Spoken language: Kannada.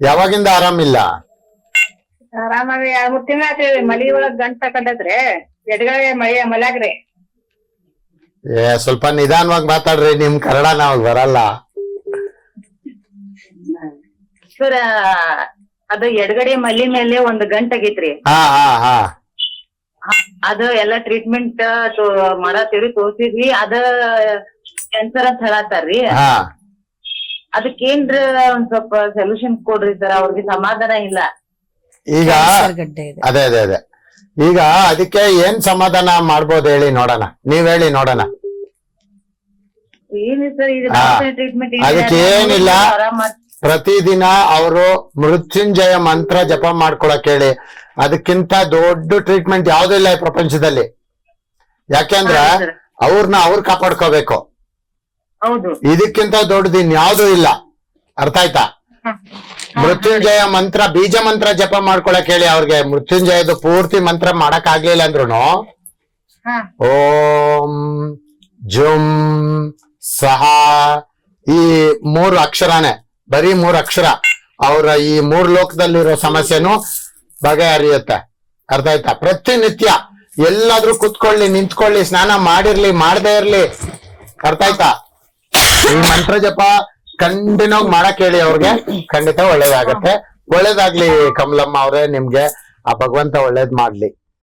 ಯಾವಾಗಿಂದ ಆರಾಮಿಲ್ಲ ಆರಾಮಾಗಿ ಎರಡ್ ಮೂರ್ ತಿಂಗಳ ಆತ್ರಿ ಮಲಿ ಒಳಗ್ ಗಂಟ ಎಡಗಡೆ ಮಳಿ ಮಲ್ಯಾಗ್ರಿ. ಏ ಸ್ವಲ್ಪ ನಿಧಾನವಾಗಿ ಮಾತಾಡ್ರಿ ನಿಮ್ ಕನ್ನಡ ನಾವ್ ಬರಲ್ಲ. ಸರ್ ಅದು ಎಡಗಡೆ ಮಲಿ ಮೇಲೆ ಒಂದ್ ಗಂಟ ಆಗೈತ್ರಿ. ಹಾ ಹಾ ಹಾ. ಅದು ಎಲ್ಲಾ ಟ್ರೀಟ್ಮೆಂಟ್ ಮಾಡತ್ತೀವಿ ತೋರ್ಸಿದ್ವಿ ಅದ ಕ್ಯಾನ್ಸರ್ ಅಂತ ಹೇಳತ್ತಾರ್ರಿ. ಹಾ. ಅದಕ್ಕೇನ್ರ ಒಂದ್ ಸ್ವಲ್ಪ ಸೊಲ್ಯೂಷನ್ ಕೊಡ್ರಿ ಸರ್ ಅವ್ರಿಗೆ ಸಮಾಧಾನ ಇಲ್ಲ. ಈಗ ಕ್ಯಾನ್ಸರ್ ಗಡ್ಡೆ ಇದೆ. ಅದೇ ಅದೇ ಅದೇ. ಈಗ ಅದಕ್ಕೆ ಏನ್ ಸಮಾಧಾನ ಮಾಡ್ಬೋದು ಹೇಳಿ ನೋಡೋಣ. ನೀವ್ ಹೇಳಿ ನೋಡೋಣ. ಅದಕ್ಕೇನಿಲ್ಲ ಸರ್ ಇದು ಹಾ. ಟ್ರೀಟ್ಮೆಂಟ್ ಅದಕ್ಕೆ ಏನಿಲ್ಲ. ಪ್ರತಿದಿನ ಅವರು ಮೃತ್ಯುಂಜಯ ಮಂತ್ರ ಜಪ ಮಾಡ್ಕೊಳಕ್ ಹೇಳಿ. ಅದಕ್ಕಿಂತ ದೊಡ್ಡ ಟ್ರೀಟ್ಮೆಂಟ್ ಯಾವ್ದು ಇಲ್ಲ ಈ ಪ್ರಪಂಚದಲ್ಲಿ. ಯಾಕೆಂದ್ರ ಹಾ. ಅವ್ರನ್ನ ಅವ್ರು ಕಾಪಾಡ್ಕೋಬೇಕು. ಇದಕ್ಕಿಂತ ದೊಡ್ಡದು ಇನ್ಯಾವುದು ಇಲ್ಲ. ಅರ್ಥ ಆಯ್ತಾ. ಮೃತ್ಯುಂಜಯ ಮಂತ್ರ ಬೀಜ ಮಂತ್ರ ಜಪ ಮಾಡ್ಕೊಳಕ್ ಹೇಳಿ ಅವ್ರಿಗೆ ಮೃತ್ಯುಂಜಯದ ಪೂರ್ತಿ ಮಂತ್ರ ಮಾಡಕ್ ಆಗ್ಲಿಲ್ಲ ಅಂದ್ರುನು ಹಾ. ಓಂ ಜುಂ ಸಹ. ಈ ಮೂರು ಅಕ್ಷರನೇ ಬರೀ ಮೂರು ಅಕ್ಷರ ಅವರ ಈ ಮೂರ್ ಲೋಕದಲ್ಲಿರೋ ಸಮಸ್ಯೆನು ಬಗೆಹರಿಯುತ್ತೆ. ಅರ್ಥ ಆಯ್ತಾ? ಪ್ರತಿನಿತ್ಯ ಎಲ್ಲಾದ್ರೂ ಕುತ್ಕೊಳ್ಳಿ ನಿಂತ್ಕೊಳ್ಳಿ ಸ್ನಾನ ಮಾಡಿರ್ಲಿ ಮಾಡದೇ ಇರ್ಲಿ. ಅರ್ಥ ಆಯ್ತಾ? ಈ ಮಂತ್ರ ಜಪ ಕಂಟಿನ್ಯೂ ಮಾಡಕ್ ಹೇಳಿ ಅವ್ರಿಗೆ, ಖಂಡಿತ ಒಳ್ಳೇದಾಗತ್ತೆ. ಒಳ್ಳೇದಾಗ್ಲಿ ಕಮಲಮ್ಮ ಅವ್ರೆ, ನಿಮ್ಗೆ ಆ ಭಗವಂತ ಒಳ್ಳೇದ್ ಮಾಡ್ಲಿ.